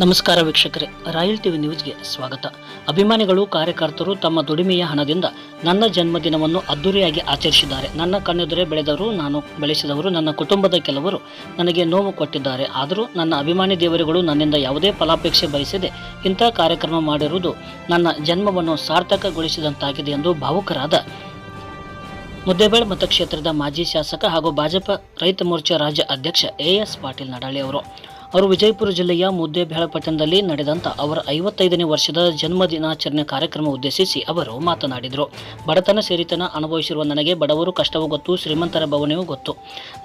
ನಮಸ್ಕಾರ ವೀಕ್ಷಕರೇ, royal TV ನ್ಯೂಸ್ಗೆ ಸ್ವಾಗತ. ಅಭಿಮಾನಿಗಳು, ಕಾರ್ಯಕರ್ತರು ತಮ್ಮ ದುಡಿಮೆಯ ಹಣದಿಂದ ನನ್ನ ಜನ್ಮದಿನವನ್ನು ಅದ್ದೂರಿಯಾಗಿ ಆಚರಿಸಿದ್ದಾರೆ. ನನ್ನ ಕಣ್ಣೆದುರೆ ಬೆಳೆದವರು ನಾನು, ಬೆಳೆಸಿದವರು, ನನ್ನ ಕುಟುಂಬದ ಕೆಲವರು ನನಗೆ ನೋವು ಕೊಟ್ಟಿದ್ದಾರೆ. ಆದರೂ ನನ್ನ ಅಭಿಮಾನಿ ದೇವರುಗಳು ನನ್ನಿಂದ ಯಾವುದೇ ಫಲಾಪೇಕ್ಷೆ ಬಯಸದೆ ಇಂಥ ಕಾರ್ಯಕ್ರಮ ಮಾಡಿರುವುದು ನನ್ನ ಜನ್ಮವನ್ನು ಸಾರ್ಥಕಗೊಳಿಸಿದಂತಾಗಿದೆ ಎಂದು ಭಾವುಕರಾದ ಮುದ್ದೇಬೇಳ್ ಮತಕ್ಷೇತ್ರದ ಮಾಜಿ ಶಾಸಕ ಹಾಗೂ ಭಾಜಪಾ ರೈತ ಮೋರ್ಚಾ ರಾಜ್ಯ ಅಧ್ಯಕ್ಷ ಎ ಎಸ್ ಪಾಟೀಲ್ ನಡಾಳಿ ಅವರು. ಅವರು ವಿಜಯಪುರ ಜಿಲ್ಲೆಯ ಮುದ್ದೇಬೇಳ ಪಟ್ಟಣದಲ್ಲಿ ನಡೆದಂಥ ಅವರ ಐವತ್ತೈದನೇ ವರ್ಷದ ಜನ್ಮ ದಿನಾಚರಣೆ ಕಾರ್ಯಕ್ರಮ ಉದ್ದೇಶಿಸಿ ಅವರು ಮಾತನಾಡಿದರು. ಬಡತನ ಸೇರಿತನ ಅನುಭವಿಸಿರುವ ನನಗೆ ಬಡವರು ಕಷ್ಟವೂ ಗೊತ್ತು, ಶ್ರೀಮಂತರ ಭವನವೂ ಗೊತ್ತು.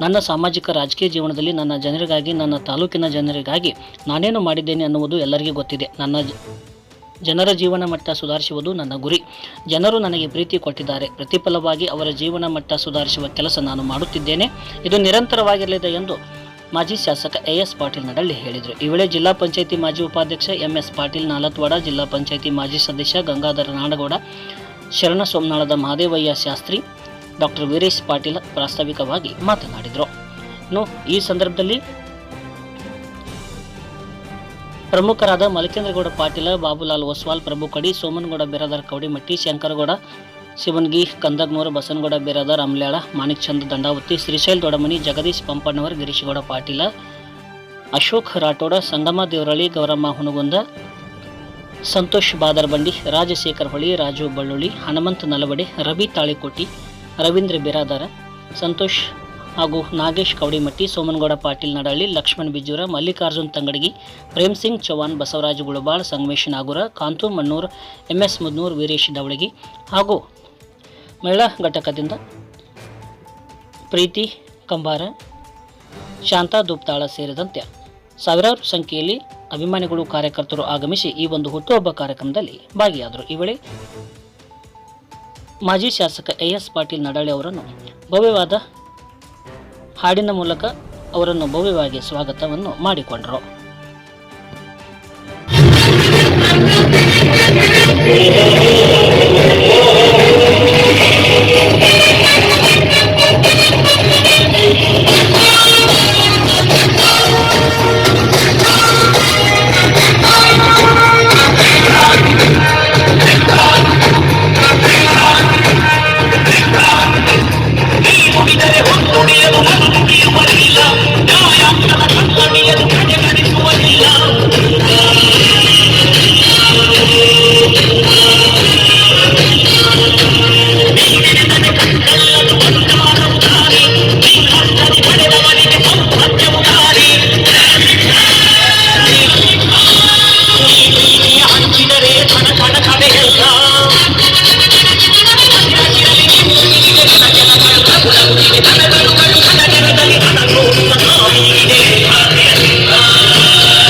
ನನ್ನ ಸಾಮಾಜಿಕ ರಾಜಕೀಯ ಜೀವನದಲ್ಲಿ ನನ್ನ ಜನರಿಗಾಗಿ, ನನ್ನ ತಾಲೂಕಿನ ಜನರಿಗಾಗಿ ನಾನೇನು ಮಾಡಿದ್ದೇನೆ ಅನ್ನುವುದು ಎಲ್ಲರಿಗೂ ಗೊತ್ತಿದೆ. ನನ್ನ ಜನರ ಜೀವನ ಮಟ್ಟ ಸುಧಾರಿಸುವುದು ನನ್ನ ಗುರಿ. ಜನರು ನನಗೆ ಪ್ರೀತಿ ಕೊಟ್ಟಿದ್ದಾರೆ. ಪ್ರತಿಫಲವಾಗಿ ಅವರ ಜೀವನ ಮಟ್ಟ ಸುಧಾರಿಸುವ ಕೆಲಸ ನಾನು ಮಾಡುತ್ತಿದ್ದೇನೆ. ಇದು ನಿರಂತರವಾಗಿರಲಿದೆ ಎಂದು ಮಾಜಿ ಶಾಸಕ ಎಎಸ್ ಎಸ್ ಪಾಟೀಲ್ ನಡಳ್ಳಿ ಹೇಳಿದರು. ಈ ವೇಳೆ ಜಿಲ್ಲಾ ಪಂಚಾಯಿತಿ ಮಾಜಿ ಉಪಾಧ್ಯಕ್ಷ ಎಂಎಸ್ ಪಾಟೀಲ್ ನಾಲತ್ವಾಡ, ಜಿಲ್ಲಾ ಪಂಚಾಯಿತಿ ಮಾಜಿ ಸದಸ್ಯ ಗಂಗಾಧರ ನಾಡಗೌಡ, ಶರಣ ಸೋಮನಾಳದ ಮಹಾದೇವಯ್ಯ ಶಾಸ್ತ್ರಿ, ಡಾಕ್ಟರ್ ವೀರೇಶ್ ಪಾಟೀಲ್ ಪ್ರಾಸ್ತಾವಿಕವಾಗಿ ಮಾತನಾಡಿದರು. ಇನ್ನು ಈ ಸಂದರ್ಭದಲ್ಲಿ ಪ್ರಮುಖರಾದ ಮಲಕೇಂದ್ರಗೌಡ ಪಾಟೀಲ, ಬಾಬುಲಾಲ್ ಒಸ್ವಾಲ್ ಪ್ರಭು ಕಡಿ, ಸೋಮನಗೌಡ, ಬಿರಾದರ್ ಕವಡಿಮಟ್ಟಿ, ಶಂಕರಗೌಡ ಶಿವನ್ಗಿ ಕಂದಗ್ನೂರ, ಬಸನಗೌಡ ಬಿರಾದಾರ್ ಅಮ್ಲ್ಯಾಳ ಮಾಣಿಕ್ ಚಂದ್ ದಂಡಾವತಿ, ಶ್ರೀಶೈಲ್ ದೊಡಮನಿ ಜಗದೀಶ್, ಪಂಪಣ್ಣವರ್, ಗಿರೀಶ್ಗೌಡ, ಪಾಟೀಲ, ಅಶೋಕ್ ರಾಠೋಡ, ಸಂಗಮ, ದೇವರಳ್ಳಿ, ಗೌರಮ್ಮ, ಹುನಗುಂದ, ಸಂತೋಷ್ ಬಾದರ್ಬಂಡಿ, ರಾಜಶೇಖರ್ ಹೊಳಿ, ರಾಜು ಬಳ್ಳುಳ್ಳಿ, ಹನುಮಂತ್ ನಲವಡೆ, ರವಿ ತಾಳಿಕೋಟಿ, ರವೀಂದ್ರ ಬಿರಾದಾರ, ಸಂತೋಷ್ ಹಾಗೂ ನಾಗೇಶ್ ಕವಡಿಮಟ್ಟಿ, ಸೋಮನಗೌಡ, ಪಾಟೀಲ್ ನಡಳ್ಳಿ ಲಕ್ಷ್ಮಣ್ ಬಿಜೂರ, ಮಲ್ಲಿಕಾರ್ಜುನ್ ತಂಗಡಗಿ, ಪ್ರೇಮ್ ಸಿಂಗ್ ಚೌಹಾಣ್, ಬಸವರಾಜ್ ಗುಳಬಾಳ್, ಸಂಗಮೇಶ್ ನಾಗೂರ, ಕಾಂತು ಮಣ್ಣೂರ್, ಎಂ ಎಸ್ ಮುದ್ನೂರ್, ವೀರೇಶ್ ದವಳಗಿ ಹಾಗೂ ಮಹಿಳಾ ಘಟಕದಿಂದ ಪ್ರೀತಿ ಕಂಬಾರ, ಶಾಂತಾ ದುಪ್ತಾಳ ಸೇರಿದಂತೆ ಸಾವಿರಾರು ಸಂಖ್ಯೆಯಲ್ಲಿ ಅಭಿಮಾನಿಗಳು ಕಾರ್ಯಕರ್ತರು ಆಗಮಿಸಿ ಈ ಒಂದು ಹುಟ್ಟುಹಬ್ಬ ಕಾರ್ಯಕ್ರಮದಲ್ಲಿ ಭಾಗಿಯಾದರು. ಈ ವೇಳೆ ಮಾಜಿ ಶಾಸಕ ಎ ಎಸ್ ಪಾಟೀಲ್ ನಡಾಳೆ ಅವರನ್ನು ಭವ್ಯವಾದ ಹಾಡಿನ ಮೂಲಕ ಅವರನ್ನು ಭವ್ಯವಾಗಿ ಸ್ವಾಗತವನ್ನು ಮಾಡಿಕೊಂಡರು. ಹಂಚಿದರೆ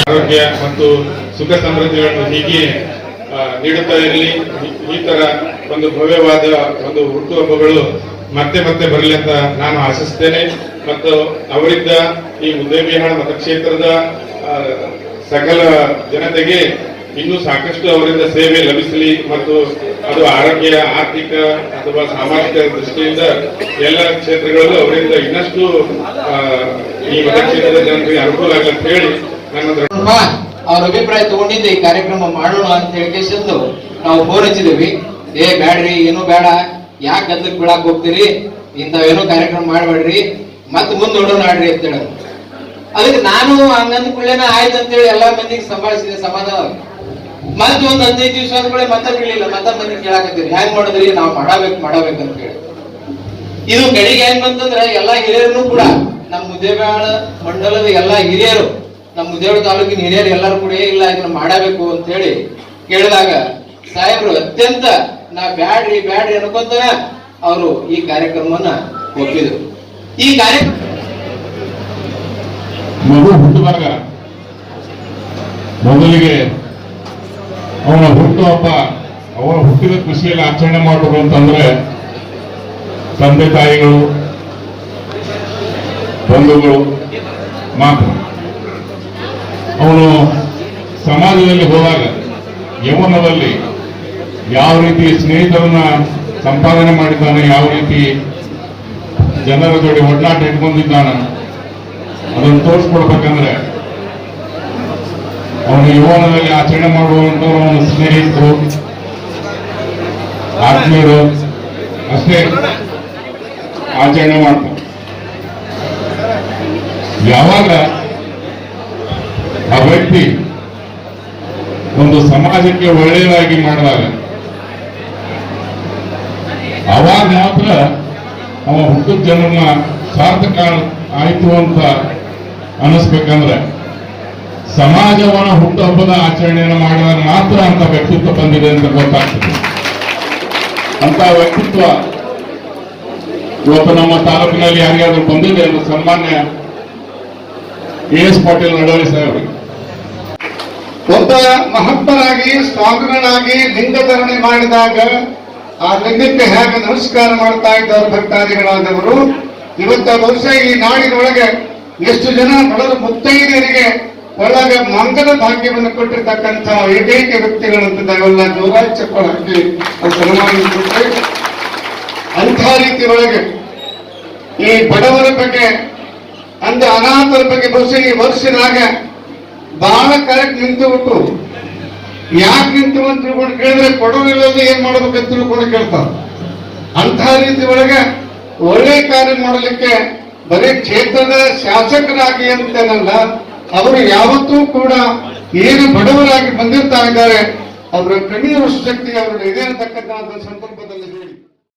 ಆರೋಗ್ಯ ಮತ್ತು ಸುಖ ಸಮೃದ್ಧಿಗಳನ್ನು ಹೀಗೆ ನೀಡುತ್ತಾ ಇರಲಿ. ಈ- ತರ ಒಂದು ಭವ್ಯವಾದ ಒಂದು ಹುಟ್ಟುಹಬ್ಬಗಳು ಮತ್ತೆ ಮತ್ತೆ ಬರಲಿ ಅಂತ ನಾನು ಆಶಿಸ್ತೇನೆ. ಮತ್ತು ಅವರಿಂದ ಈ ಮುದ್ದೇಬಿಹಾಳ ಮತಕ್ಷೇತ್ರದ ಆ, ಸಕಲ ಜನತೆಗೆ ಇನ್ನೂ ಸಾಕಷ್ಟು ಅವರಿಂದ ಸೇವೆ ಲಭಿಸಲಿ ಮತ್ತು ಅದು ಆರೋಗ್ಯ, ಆರ್ಥಿಕ ಅಥವಾ ಸಾಮಾಜಿಕ ದೃಷ್ಟಿಯಿಂದ ಎಲ್ಲ ಕ್ಷೇತ್ರಗಳಲ್ಲೂ ಅವರಿಂದ ಇನ್ನಷ್ಟು ಈ ಮತಕ್ಷೇತ್ರದ ಜನರಿಗೆ ಅನುಕೂಲ ಆಗಲಿ ಅಂತ ಹೇಳಿ ನನ್ನ ಅವ್ರ ಅಭಿಪ್ರಾಯ ತಗೊಂಡಿದ್ದೆ, ಈ ಕಾರ್ಯಕ್ರಮ ಮಾಡೋಣ ಅಂತ ಹೇಳಿಕೆಶಂದು ನಾವು ಫೋನ್ ಹಚ್ಚಿದೀವಿ. ಏ, ಬ್ಯಾಡ್ರಿ, ಏನು ಬೇಡ. ಯಾಕೆ ಗದ್ದಕ್ ಬೀಳಾಕ್ ಹೋಗ್ತೀರಿ? ಇಂಥವೇನೋ ಕಾರ್ಯಕ್ರಮ ಮಾಡಬೇಡ್ರಿ. ಮತ್ತೆ ಮುಂದೆ ನೋಡೋಣ ಆಡ್ರಿ ಅಂತ ಹೇಳಿ ಅದಕ್ಕೆ ನಾನು ಹಂಗಂದ ಕೂಡಲೇನ ಆಯ್ತು ಅಂತೇಳಿ ಎಲ್ಲಾ ಮಂದಿಗೆ ಸಂಭಾಳಿಸಿದೆ ಸಮಾಧಾನ ಮತ್ತೆ ಒಂದ್ ಹದಿನೈದು ದಿವಸ ಅಂದ್ಕೊಳ್ಳಿ ಮತ್ತೆ ಬೀಳಿಲ್ಲ ಮತ್ತೆ ಮಂದಿ ಕೇಳಾಕತ್ತೀರಿ. ಹ್ಯಾಂಗ್ ಮಾಡಿದ್ರಿ? ನಾವು ಮಾಡಬೇಕು ಮಾಡಬೇಕು ಅಂತ ಹೇಳಿ. ಇದು ಕಡೆಗೆ ಹೆಂಗ್ ಬಂತಂದ್ರೆ ಎಲ್ಲಾ ಹಿರಿಯರನ್ನು ಕೂಡ ನಮ್ಮ ಮುದ್ದೇಬೇಳ ಮಂಡಲದ ಎಲ್ಲಾ ಹಿರಿಯರು ನಮ್ಮ ಮುದ್ದೇಬೇಳ ತಾಲೂಕಿನ ಹಿರಿಯರು ಎಲ್ಲರೂ ಕೂಡ "ಏ, ಇಲ್ಲ ಇದನ್ನ ಮಾಡಬೇಕು ಅಂತ ಹೇಳಿ ಕೇಳಿದಾಗ ಸಾಹೇಬ್ರು ಅತ್ಯಂತ ನಾ ಬ್ಯಾಡ್ರಿ ಬ್ಯಾಡ್ರಿ ಅನ್ಕೊಂತ ಅವರು ಈ ಕಾರ್ಯಕ್ರಮವನ್ನ ಒಪ್ಪಿದ್ರು. ಈ ಕಾರ್ಯಕ್ರಮ ಮೊದಲಿಗೆ ಅವನ ಹುಟ್ಟುಹಬ್ಬ, ಅವನ ಹುಟ್ಟಿದ ಖುಷಿಯಲ್ಲಿ ಆಚರಣೆ ಮಾಡಬೇಕು ಅಂತಂದ್ರೆ ತಂದೆ ತಾಯಿಗಳು, ಬಂಧುಗಳು ಮಾತ್ರ. ಅವನು ಸಮಾಜದಲ್ಲಿ ಹೋದಾಗ ಯೌವನದಲ್ಲಿ ಯಾವ ರೀತಿ ಸ್ನೇಹಿತರನ್ನ ಸಂಪಾದನೆ ಮಾಡಿದ್ದಾನೆ, ಯಾವ ರೀತಿ ಜನರ ಜೋಡಿ ಒಡನಾಟ ಇಟ್ಕೊಂಡಿದ್ದಾನೆ, ಅದನ್ನು ತೋರಿಸ್ಕೊಡ್ಬೇಕಂದ್ರೆ ಅವನು ಯುವನದಲ್ಲಿ ಆಚರಣೆ ಮಾಡುವಂತವರು ಅವನ ಸ್ನೇಹಿತರು ಆತ್ಮೀಯರು, ಅಷ್ಟೇ ಆಚರಣೆ ಮಾಡ್ತಾರೆ ಯಾವಾಗ ಆ ವ್ಯಕ್ತಿ ಒಂದು ಸಮಾಜಕ್ಕೆ ಒಳ್ಳೆಯದಾಗಿ ಮಾಡಿದಾಗ, ಅವಾಗ ಮಾತ್ರ ಅವ ಹುಟ್ಟಿದ ಜನ್ಮ ಸಾರ್ಥಕ ಆಯಿತು ಅಂತ ಅನಿಸ್ಬೇಕಂದ್ರೆ ಸಮಾಜವನ ಹುಟ್ಟುಹಬ್ಬದ ಆಚರಣೆಯನ್ನು ಮಾಡಿದಾಗ ಮಾತ್ರ ಅಂತ ವ್ಯಕ್ತಿತ್ವ ಬಂದಿದೆ ಅಂತ ಗೊತ್ತಾಗ್ತದೆ. ಅಂತ ವ್ಯಕ್ತಿತ್ವ ಇವತ್ತು ನಮ್ಮ ತಾಲೂಕಿನಲ್ಲಿ ಯಾರಿಗಾದ್ರೂ ಬಂದಿದೆ ಎಂದು ಸನ್ಮಾನ್ಯ ಎ ಎಸ್ ಪಾಟೀಲ್ ನಡವಳಿ ಸಾಹೇಬ್ರಿಗೆ. ಒಬ್ಬ ಮಹತ್ತರಾಗಿ ಸ್ವಾಮಿಗಳಾಗಿ ಲಿಂಗಧರಣೆ ಮಾಡಿದಾಗ ಆ ಲಿಂಗಕ್ಕೆ ಹೇಗೆ ನಮಸ್ಕಾರ ಮಾಡ್ತಾ ಇದ್ದವರು ಭಕ್ತಾದಿಗಳಾದವರು, ಇವತ್ತ ಬಹುಶಃ ಈ ನಾಡಿನೊಳಗೆ ಎಷ್ಟು ಜನ ಬಡವರು ಮುತ್ತೈದೆಯರಿಗೆ ಒಳಗೆ ಮಂಗಲ ಭಾಗ್ಯವನ್ನು ಕೊಟ್ಟಿರ್ತಕ್ಕಂಥ ಏಕೈಕ ವ್ಯಕ್ತಿಗಳಂತ ನಾವೆಲ್ಲ ಜೋರಾಗಿ ಚಪ್ಪಳ ಹಾಕಿ ಸನ್ಮಾನಿಸುತ್ತೆ ಅಂಥ ರೀತಿ ಒಳಗೆ ಈ ಬಡವರ ಬಗ್ಗೆ ಅಂದ್ರೆ ಅನಾಥರ ಬಗ್ಗೆ ಬಹುಶಃ ಈ ವರ್ಷದಾಗ ಬಹಳ ಕರೆಕ್ಟ್ ನಿಂತು ಬಿಟ್ಟು ಯಾಕೆ ನಿಂತು ಅಂತ ತಿಳ್ಕೊಂಡು ಕೇಳಿದ್ರೆ ಕೊಡೋರಿಲ್ಲದೆ ಏನ್ ಮಾಡ್ಬೇಕಂತ ತಿಳ್ಕೊಂಡು ಕೇಳ್ತಾರ. ಅಂಥ ರೀತಿ ಒಳಗೆ ಒಳ್ಳೆ ಕಾರ್ಯ ಮಾಡಲಿಕ್ಕೆ ಬರೀ ಕ್ಷೇತ್ರದ ಶಾಸಕರಾಗಿ ಅಂತೇನಲ್ಲ ಅವರು ಯಾವತ್ತೂ ಕೂಡ ಏನು ಬಡವರಾಗಿ ಬಂದಿರ್ತಾ ಇದ್ದಾರೆ ಅವರ ಕಣ್ಣೀರು ಶಕ್ತಿ ಅವರು ಇದೆ ಅಂತಕ್ಕಂತಹ ಸಂದರ್ಭದಲ್ಲಿ